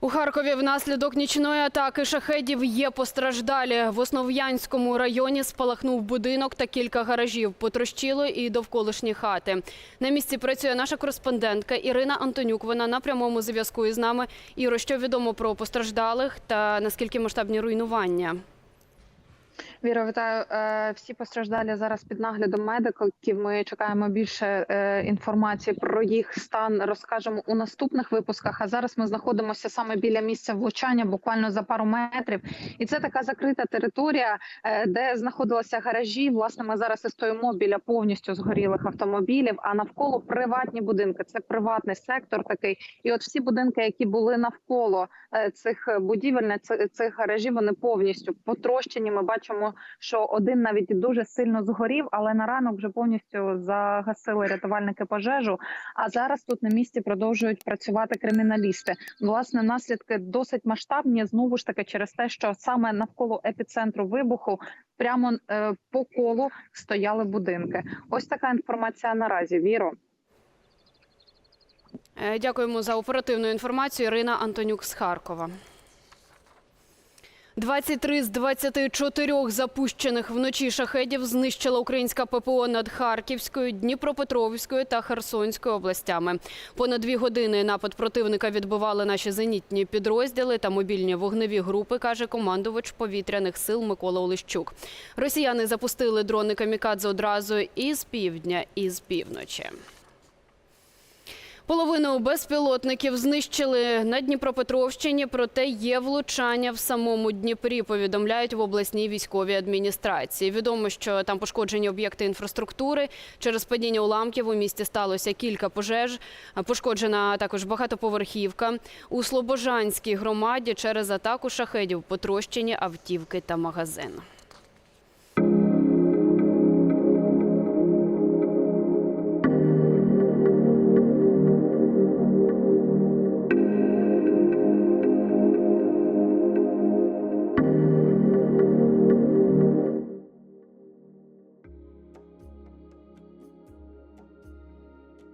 У Харкові внаслідок нічної атаки шахедів є постраждалі. В Основ'янському районі спалахнув будинок та кілька гаражів. Потрощило і довколишні хати. На місці працює наша кореспондентка Ірина Антонюк. Вона на прямому зв'язку із нами. Іро, що відомо про постраждалих та наскільки масштабні руйнування? Віра, вітаю. Е, Всі постраждалі зараз під наглядом медиків. Ми чекаємо більше е, інформації про їх стан. Розкажемо у наступних випусках. А зараз ми знаходимося саме біля місця влучання, буквально за пару метрів. І це така закрита територія, е, де знаходилися гаражі. Власне, ми зараз і стоїмо біля повністю згорілих автомобілів. А навколо приватні будинки. Це приватний сектор такий. І от всі будинки, які були навколо цих будівель, цих гаражів, вони повністю потрощені. Ми бачимо, що один навіть дуже сильно згорів, але на ранок вже повністю загасили рятувальники пожежу. А зараз тут на місці продовжують працювати криміналісти. Власне, наслідки досить масштабні. Знову ж таки, через те, що саме навколо епіцентру вибуху. Прямо е, по колу стояли будинки. Ось така інформація наразі. Віро. Е, Дякуємо за оперативну інформацію. Ірина Антонюк з Харкова. 23 з 24 запущених вночі шахедів знищила українська ППО над Харківською, Дніпропетровською та Херсонською областями. Понад дві години напад противника відбивали наші зенітні підрозділи та мобільні вогневі групи, каже командувач повітряних сил Микола Олещук. Росіяни запустили дрони камікадзе одразу і з півдня, і з півночі. Половину безпілотників знищили на Дніпропетровщині, проте є влучання в самому Дніпрі. Повідомляють в обласній військовій адміністрації. Відомо, що там пошкоджені об'єкти інфраструктури. Через падіння уламків у місті сталося кілька пожеж. Пошкоджена також багатоповерхівка. У Слобожанській громаді через атаку шахедів потрощені автівки та магазин.